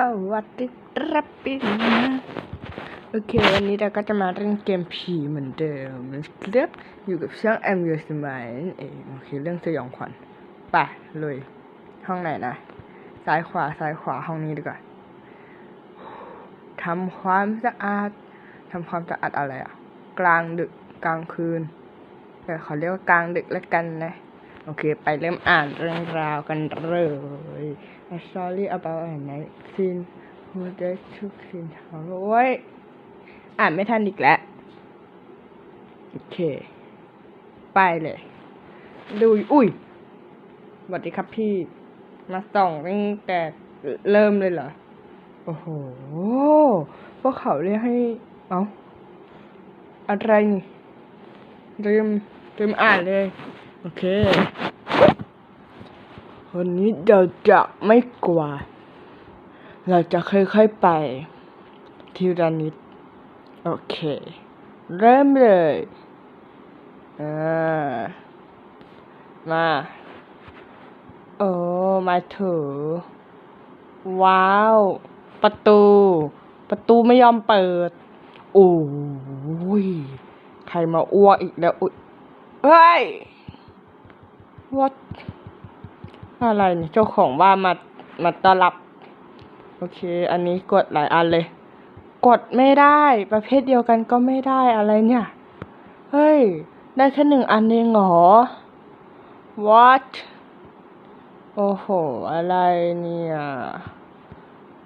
สวัสดีครับพี่นะโอเค วันนี้เราก็จะมาเล่นเกมผีเหมือนเดิมนะครับอยู่กับช่องแอมยูสมัยนั่นเองโอเคเรื่องสยองขวัญไปเลยห้องไหนนะซ้ายขวาซ้ายขวาห้องนี้ดีกว่าทำความสะอาดทำความสะอาดอะไรอะ กลางดึกกลางคืนแต่เขาเรียกว่ากลางดึกแล้วกันนะ โอเค ไปเริ่มอ่านเรื่องราวกันเลย A story about a night scene who just took scene โอ้ยอ่านไม่ทันอีกแล้ว โอเค ไปเลย ดูอุ้ยสวัสดีครับพี่ มาส่องตั้งแต่เริ่มเลยเหรอ โอ้โห พวกเขาเรียกให้ เอาอะไรนี่ลืมลืมอ่านเลย โอเค วันนี้เราจะไม่กลัว เราจะค่อยๆไปทีละนิด โอเค เริ่มเลยอ่ามาโอ้มาถือ ว้าว ประตู ประตูไม่ยอมเปิด โอ้ย ใครมาอ้วกอีกแล้ว อุ้ยเฮ้ย what อะไรเนี่ยเจ้าของบ้านมามาต้อนรับ โอเค อันนี้กดหลายอันเลย กดไม่ได้ประเภทเดียวกันก็ไม่ได้อะไรเนี่ย เฮ้ย ได้แค่หนึ่งอันเองเหรอ what โอ้โห อะไรเนี่ย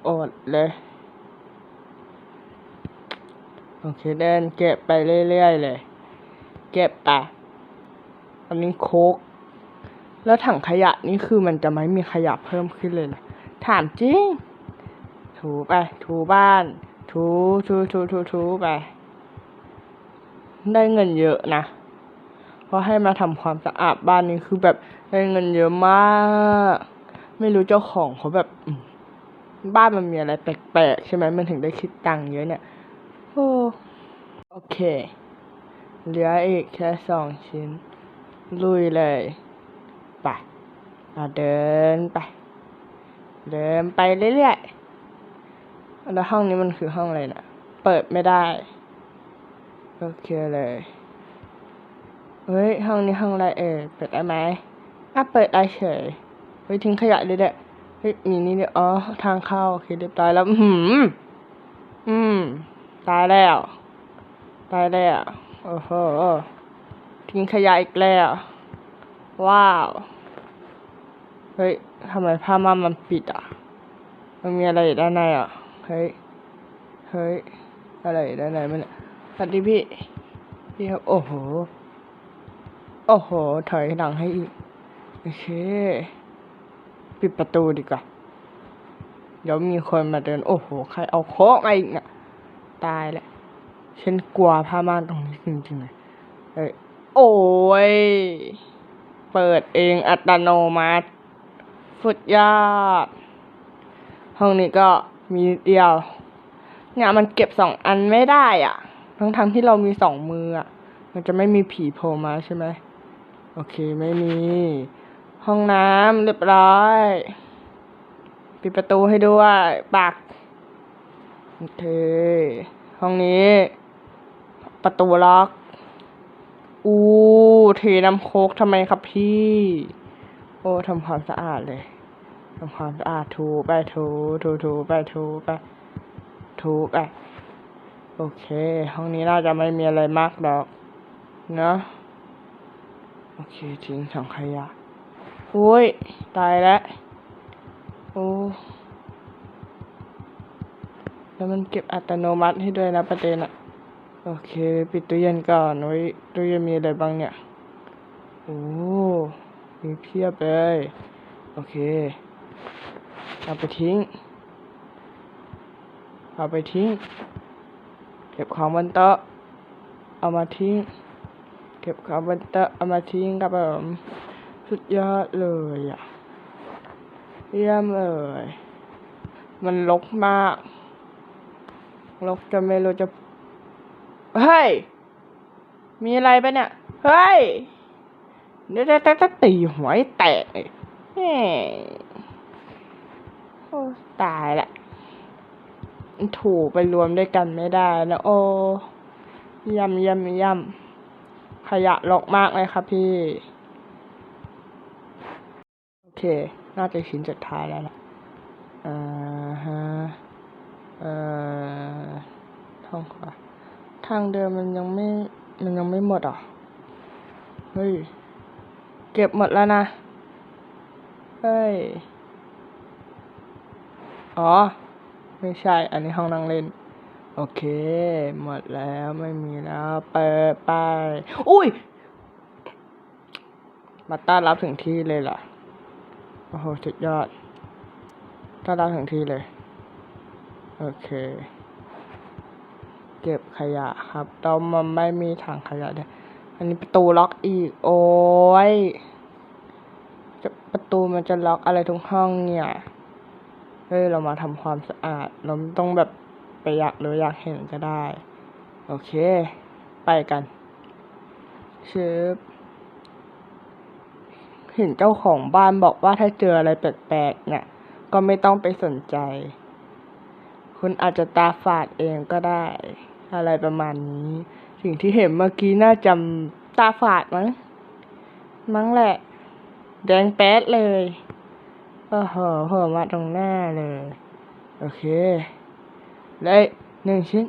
อดเลย โอเคเดินเก็บไปเรื่อยๆเลย เก็บไปอันนี้โคก แล้วถังขยะนี่คือมันจะไม่มีขยะเพิ่มขึ้นเลย ถามจริง ถูไป ถูบ้าน ถูถูถูถูถูไป ได้เงินเยอะนะ เพราะให้มาทำความสะอาดบ้านนี้คือแบบได้เงินเยอะมาก ไม่รู้เจ้าของเขาแบบ บ้านมันมีอะไรแปลกๆใช่ไหมมันถึงได้คิดตังค์เยอะเนี่ยโอ้โอเค เหลืออีกแค่สองชิ้น ลุยเลย เราเดินไป เดินไปเรื่อยๆ แล้วห้องนี้มันคือห้องอะไรนะเปิดไม่ได้ โอเคเลย เฮ้ย ห้องนี้ห้องอะไรเอ่ยเปิดได้ไหมอะเปิดได้เฉย เฮ้ยทิ้งขยะเลยเด้อเฮ้ยมีนี่เนี่ยอ๋อ ทางเข้าโอเคเรียบร้อยแล้วอือหืม อืม ตายแล้ว ตายแล้ว โอ้โห ทิ้งขยะอีกแล้ว ว้าว ฮ้ยทำไมผ้าม่านมันปิดอะ มันมีอะไรอยู่ด้านในอะ เฮ้ย เฮ้ย อะไรอยู่ด้านในมันเนี่ยสวัสดีพี่ พี่ครับ โอ้โห โอ้โห ถอยหลังให้อีก โอเค ปิดประตูดีกว่า เดี๋ยวมีคนมาเดิน โอ้โห ใครเอาโค้กมาอีกเนี่ย ตายแหละ ฉันกลัวผ้าม่านตรงนี้จริงๆเลยเอ้ย โอ้ย เปิดเองอัตโนมัติ สุดยอด ห้องนี้ก็มีเดียว เนี่ยมันเก็บสองอันไม่ได้อะ ทั้งทั้งที่เรามีสองมืออะ มันจะไม่มีผีโผล่มาใช่ไหม โอเคไม่มี ห้องน้ำเรียบร้อย ปิดประตูให้ด้วยปักโอเค ห้องนี้ ประตูล็อก อู้เทน้ำโคกทำไมครับพี่ โอ้ทำความสะอาดเลย ทำความสะอาดถูไปถูถูถูไปถูไปถูไปโอเค ห้องนี้น่าจะไม่มีอะไรมากหรอก เนอะโอเคทิ้งถังขยะโอ้ย ตายแล้วโอ้แล้วมันเก็บอัตโนมัติให้ด้วยนะประเด็นอะโอเค ปิดตู้เย็นก่อนไว้ตู้เย็นมีอะไรบ้างเนี่ย โอ้มีเพียบเลย โอเค เอาไปทิ้ง เอาไปทิ้ง เก็บของบนโต๊ะ เอามาทิ้ง เก็บของบนโต๊ะเอามาทิ้งครับผมสุดยอดเลยอะเยี่ยมเลย มันรกมากรกจะไม่รู้จะ เฮ้ย มีอะไรปะเนี่ย เฮ้ยเดี๋ยวจะตีหัวให้แตกเฮ้ ตายละถูไปรวมด้วยกันไม่ได้แล้วโอ้ย่ำย่ำย่ำขยะรกมากเลยครับพี่ โอเค น่าจะชิ้นสุดท้ายแล้วล่ะอ่าฮะเอ่อทางขวาทางเดินมันยังไม่ มันยังไม่หมดอะเฮ้ย เก็บหมดแล้วนะ เฮ้ย อ๋อ ไม่ใช่ อันนี้ห้องนั่งเล่น โอเค หมดแล้วไม่มีแล้ว เปิดไป อุ้ย มาต้อนรับถึงที่เลยล่ะ โอ้โห สุดยอด ต้อนรับถึงที่เลย โอเค เก็บขยะครับเรามันไม่มีถังขยะเนี่ยอันนี้ประตูล็อกอีก โอ้ยประตูมันจะล็อกอะไรทุกห้องเนี่ย เฮ้ยเรามาทำความสะอาด เราต้องแบบไปอยากหรืออยากเห็นก็ได้ โอเค ไปกันเชืบเห็นเจ้าของบ้านบอกว่าถ้าเจออะไรแปลกๆเนี่ย ก็ไม่ต้องไปสนใจ คุณอาจจะตาฝาดเองก็ได้ อะไรประมาณนี้ สิ่งที่เห็นเมื่อกี้น่าจะตาฝาดมั้งมั้งแหละ แดงแป๊ดเลย โอ้โหโผล่มาตรงหน้าเลย โอเคเลยหนึ่งชิ้น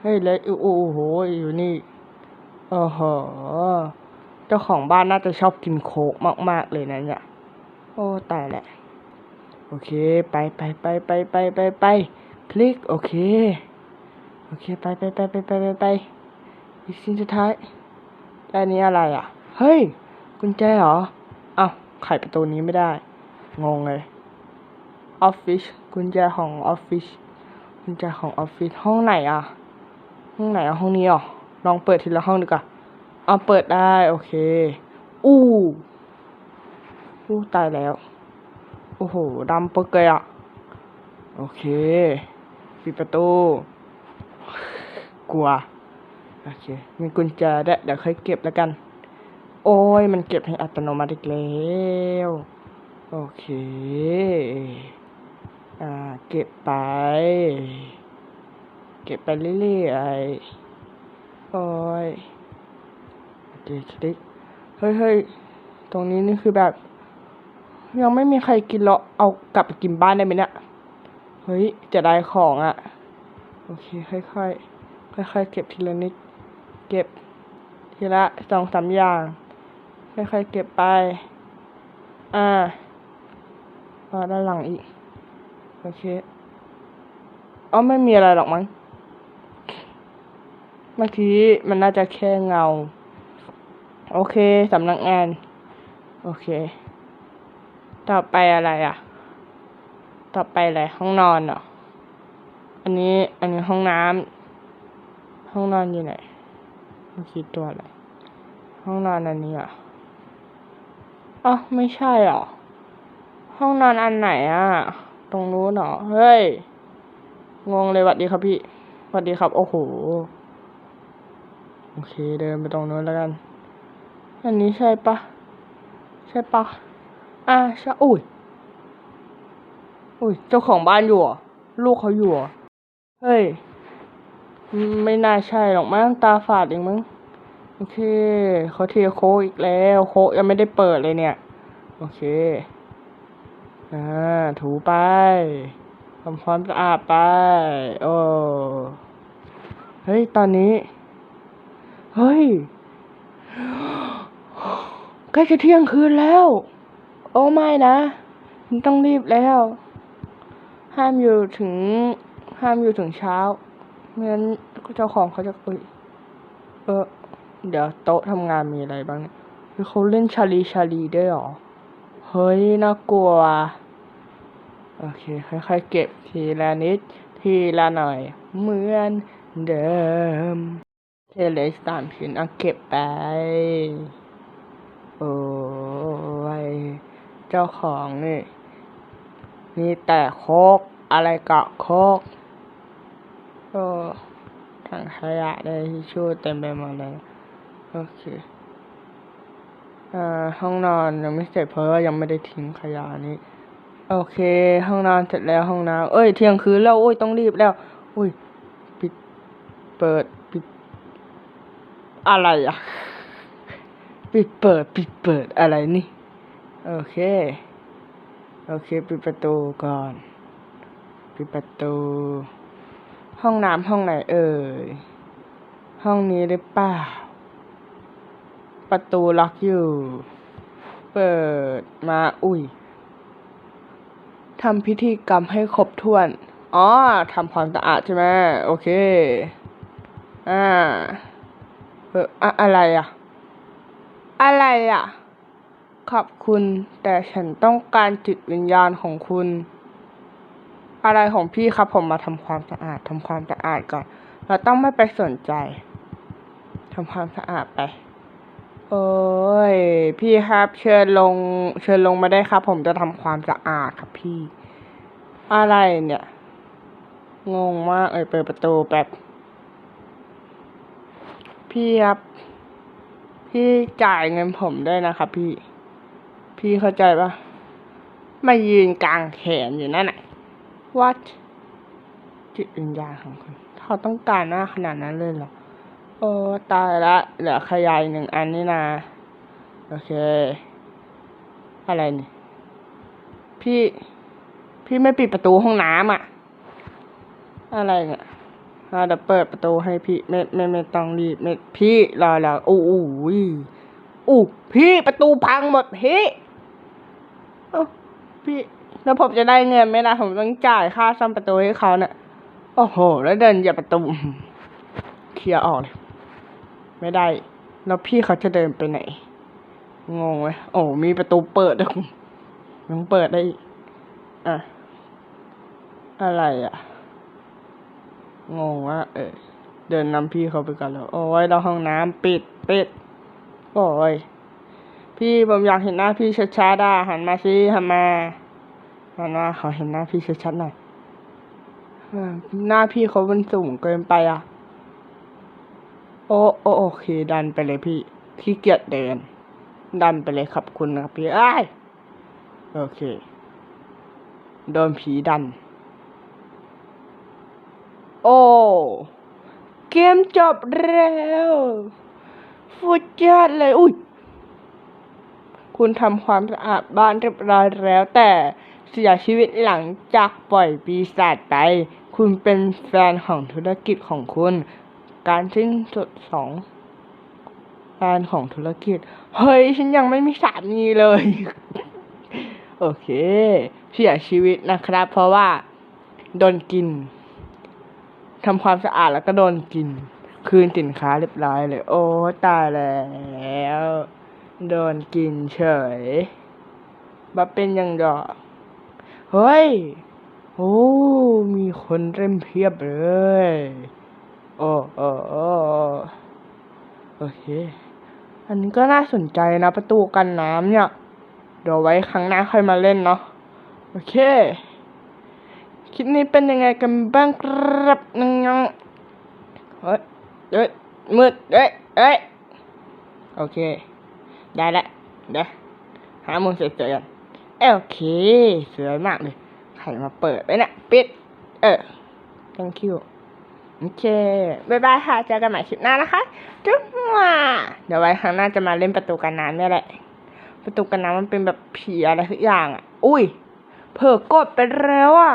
เฮ้ยเลยโอ้โหอยู่นี่โอ้โหเจ้าของบ้านน่าจะชอบกินโคกมาก ๆ เลยนะเนี่ย โอ้ตายแหละ โอเค ไปไปไปไปไปไปไปคลิก โอเค โอเค ไปไปไปไปไปไปไปอีกชิ้นสุดท้ายแล้วอันนี้อะไรอะ เฮ้ย กุญแจเหรอ อ้าว ไขประตูนี้ไม่ได้ งงเลยออฟฟิศกุญแจของออฟฟิศกุญแจของออฟฟิศห้องไหนอะ ห้องไหนอะห้องนี้อะลองเปิดทีละห้องดีกว่าเอาเปิดได้ โอเค อู้อู้ตายแล้ว โอ้โหดำปึกเลยอะ โอเคปิดประตู กลัว โอเค มีกุญแจด้วยเดี๋ยวค่อยเก็บแล้วกัน โอ้ย มันเก็บให้อัตโนมัติอีกแล้ว โอเค อ่า เก็บไป เก็บไปเรื่อยๆโอ้ยโอเคคลิกเฮ้ยเฮ้ยตรงนี้นี่คือแบบ ยังไม่มีใครกินหรอกเอากลับไปกินบ้านได้ไหมเนี่ย เฮ้ย จะได้ของอะ่ะ โอเค ค่อยๆ ค่อยๆ เก็บทีละนิด เก็บทีละสองสามอย่าง ค่อยๆ เก็บไป อ่า อ่าด้านหลังอีก โอเคอ๋อไม่มีอะไรหรอกมั้งเมื่อกี้มันน่าจะแค่เงา โอเคสำนักงาน โอเค ต่อไปอะไรอะ ต่อไปอะไร ห้องนอนเหรอ อันนี้ อันนี้ห้องน้ำ ห้องนอนอยู่ไหนเมื่อกี้ตัวอะไร ห้องนอนอันนี้อะอ๋อไม่ใช่หรอ ห้องนอนอันไหนอะ ตรงนู้นเหรอ เฮ้ย งงเลยหวัดดีครับพี่หวัดดีครับ โอ้โห โอเค เดินไปตรงนู้นแล้วกัน อันนี้ใช่ปะ ใช่ปะ อ่าใช่ อุ้ย อุ้ย เจ้าของบ้านอยู่ลูกเขาอยู่เหรอเฮ้ย ไม่น่าใช่หรอกมั้ง ตาฝาดเองมั้ง โอเคเขาเทโคกอีกแล้ว โคกยังไม่ได้เปิดเลยเนี่ย โอเค อ่าถูไปทำความสะอาดไป โอ้ เฮ้ย ตอนนี้ เฮ้ย ใกล้จะเที่ยงคืนแล้ว โอ้ไม่นะต้องรีบแล้ว ห้ามอยู่ถึง ห้ามอยู่ถึงเช้าไม่งั้นเจ้าของเขาจะเอ้ยเออ เดี๋ยวโต๊ะทำงานมีอะไรบ้างให้เขาเล่นชาลีชาลีได้หรอ เฮ้ย น่ากลัว โอเค ค่อยๆ เก็บทีละนิด ทีละหน่อย เหมือนเดิม เทเลสตามชิ้นเอาเก็บไป โอ้ย เจ้าของนี่ มีแต่โคก อะไรกับโคก โอ้ถังขยะได้ทิชชู่เต็มไปหมดเลย โอเค ห้องนอนยังไม่เสร็จเพราะว่ายังไม่ได้ทิ้งขยะนี้ โอเค ห้องนอนเสร็จแล้วห้องน้ำเอ้ยเที่ยงคืนแล้วโอ้ยต้องรีบแล้ว อุ้ยปิดเปิดปิด อะไรอะ ปิดเปิดปิดเปิดอะไรนี่ โอเค โอเค ปิดประตูก่อน ปิดประตู ห้องน้ำห้องไหนเอ่ยห้องนี้หรือเปล่า ประตูล็อกอยู่ เปิดมาอุ้ยทำพิธีกรรมให้ครบถ้วน อ๋อทำความสะอาดใช่ไหมโอเค อ่า เอออะอะไรอะ อะไรอะ ขอบคุณ แต่ฉันต้องการจิตวิญญาณของคุณ อะไรของพี่ครับ ผมมาทำความสะอาดทำความสะอาดก่อน เราต้องไม่ไปสนใจทำความสะอาดไป โอ้ย พี่ครับเชิญลง เชิญลงมาได้ครับ ผมจะทำความสะอาดครับพี่ อะไรเนี่ย งงมากเอ้ยเปิดประตูแบบพี่ครับ พี่จ่ายเงินผมด้วยนะครับพี่ พี่เข้าใจปะมายืนกลางแขนอยู่นั่นน่ะ what จิตวิญญาณของคุณเขาต้องการมากขนาดนั้นเลยเหรอ โอ้ตายละเหลือขยายหนึ่งอันนี่นา โอเค อะไรนี่พี่ พี่ไม่ปิดประตูห้องน้ำอะอะไรเนี่ยอ่าเดี๋ยวเปิดประตูให้พี่ไม่ไม่ไม่ต้องรีบไม่พี่รอแล้วโอ้โหอู้พี่ประตูพังหมดพี่พี่แล้วผมจะได้เงินไหมล่ะผมต้องจ่ายค่าซ่อมประตูให้เขาเนี่ยโอ้โห แล้วเดินเหยียบประตูเคลียร์ออกเลย ไม่ได้ แล้วพี่เขาจะเดินไปไหน งงไหมโอ้มีประตูเปิดด้วยยังเปิดได้อะอะไรอะ งงว่า เออ เดินนำพี่เขาไปกันแล้ว โอ้ยเราห้องน้ำปิดปิด โอ้ย พี่ผมอยากเห็นหน้าพี่ชัดๆอะหันมาสิหันมาหันมาขอเห็นหน้าพี่ชัดๆหน่อยหน้าพี่เขามันสูงเกินไปอะ โอ้โอโอเค ดันไปเลยพี่ขี้เกียจเดิน ดันไปเลยครับคุณนะครับพี่อ้โอเค โดนผีดัน โอ้เกมจบแล้วฟุดยอดเลย อุ้ย คุณทำความสะอาดบ้านเรียบร้อยแล้ว แต่เสียชีวิตหลังจากปล่อยปีศาจไป คุณเป็นแฟนของธุรกิจของคุณ การสิ้นสุดสองการของธุรกิจ เฮ้ย ฉันยังไม่มีสามีเลย โอเค เสียชีวิตนะครับ เพราะว่า โดนกินทำความสะอาดแล้วก็โดนกิน คืนสินค้าเรียบร้อยเลย โอ้ตายแล้ว โดนกินเฉยมาเป็นยังดอก เฮ้ย โอ้ มีคนเล่นเพียบเลย โอ้โอ้โอ้โอเค อันนี้ก็น่าสนใจนะประตูกันน้ำเนี่ย เดี๋ยวไว้ครั้งหน้าค่อยมาเล่นเนาะ โอเค คลิปนี้เป็นยังไงกันบ้างครับน้องเฮ้ยเฮ้ยมืดเฮ้ยเฮ้ยโอเค ได้ละ เดี๋ยวหามุมสวยๆกันโอเคสวยมากเลย ใครมาเปิดไว้นี่ยปิด เออ thank you โอเคบายบายค่ะ เจอกันใหม่คลิปหน้านะคะจุ๊บว่าเดี๋ยวไว้ครั้งหน้าจะมาเล่นประตูกันน้ำนี่แหละ ประตูกันน้ำมันเป็นแบบผีอะไรทุกอย่างอะ อุ้ย เผลอกดไปแล้วอะ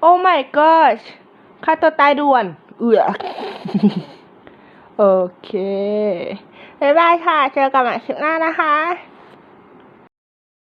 โอ้ my gosh ฆ่าตัวตายด่วน เอือโอเคบายบายค่ะ เจอกันใหม่คลิปหน้านะคะ